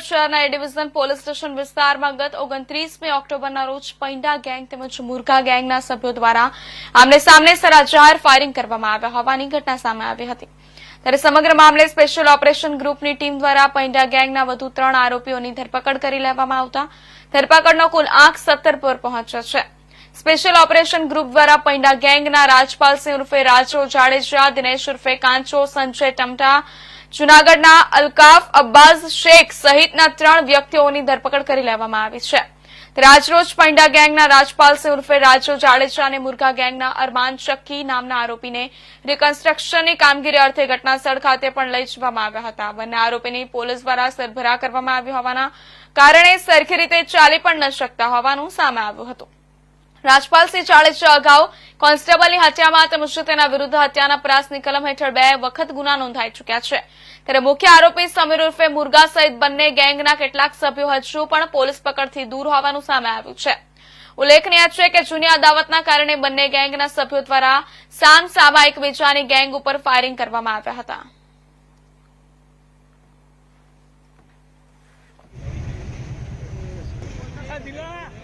શહેરના એ division police station વિસ્તારમાં ગત ઓગણત્રીસમી ઓક્ટોબરના રોજ પૈંડા ગેંગ તેમજ મુરઘા ગેંગના સભ્યો દ્વારા આમને સામને સરાજાહેર ફાયરિંગ કરવામાં આવ્યા હોવાની ઘટના સામે આવી હતી. ત્યારે સમગ્ર મામલે સ્પેશિયલ ઓપરેશન ગ્રુપની ટીમ દ્વારા પૈંડા ગેંગના વધુ ત્રણ આરોપીઓની ધરપકડ કરી લેવામાં આવતા. ધરપકડનો કુલ આંક સત્તર પર પહોંચ્યો છે. સ્પેશિયલ ઓપરેશન ગ્રુપ દ્વારા પૈંડા ગેંગના રાજપાલસિંહ ઉર્ફે રાજો જાડેજા, દિનેશ ઉર્ફે કાંચો, સંજય ટમટા જૂનાગઢના અલ્કાફ અબ્બાઝ શેખ સહિતના ત્રણ વ્યક્તિઓની ધરપકડ કરી લેવામાં આવી છે. રાજરોજ પંડા ગેંગના ગેંગના રાજપાલસિંહ ઉર્ફે રાજો જાડેજા અને મુરઘા ગેંગના અરમાન શક્કી નામના આરોપીને રિકન્સ્ટ્રક્શનની કામગીરી અર્થે ઘટનાસ્થળ ખાતે પણ લઈ જવામાં આવ્યા હતા. બંને આરોપીની પોલીસ દ્વારા સરભરા કરવામાં આવ્યું હોવાના કારણે સરખી રીતે ચાલી પણ ન શકતા હોવાનું સામે આવ્યું હતું. રાજપાલસિંહ ચાળીસા અગાઉ કોન્સ્ટેબલની હત્યામાં તેમજ તેના વિરુદ્ધ હત્યાના પ્રયાસની કલમ હેઠળ બે વખત ગુના નોંધાઈ ચૂક્યા છે. ત્યારે મુખ્ય આરોપી સમીર ઉર્ફે મુરગા સહિત બંને ગેંગના કેટલાક સભ્યો હજુ પણ પોલીસ પકડથી દૂર હોવાનું સામે આવ્યું છે. ઉલ્લેખનીય છે કે જૂની અદાવતના કારણે બંને ગેંગના સભ્યો દ્વારા સામ સામા એકબીજાની ગેંગ ઉપર ફાયરિંગ કરવામાં આવ્યા હતા. દિલા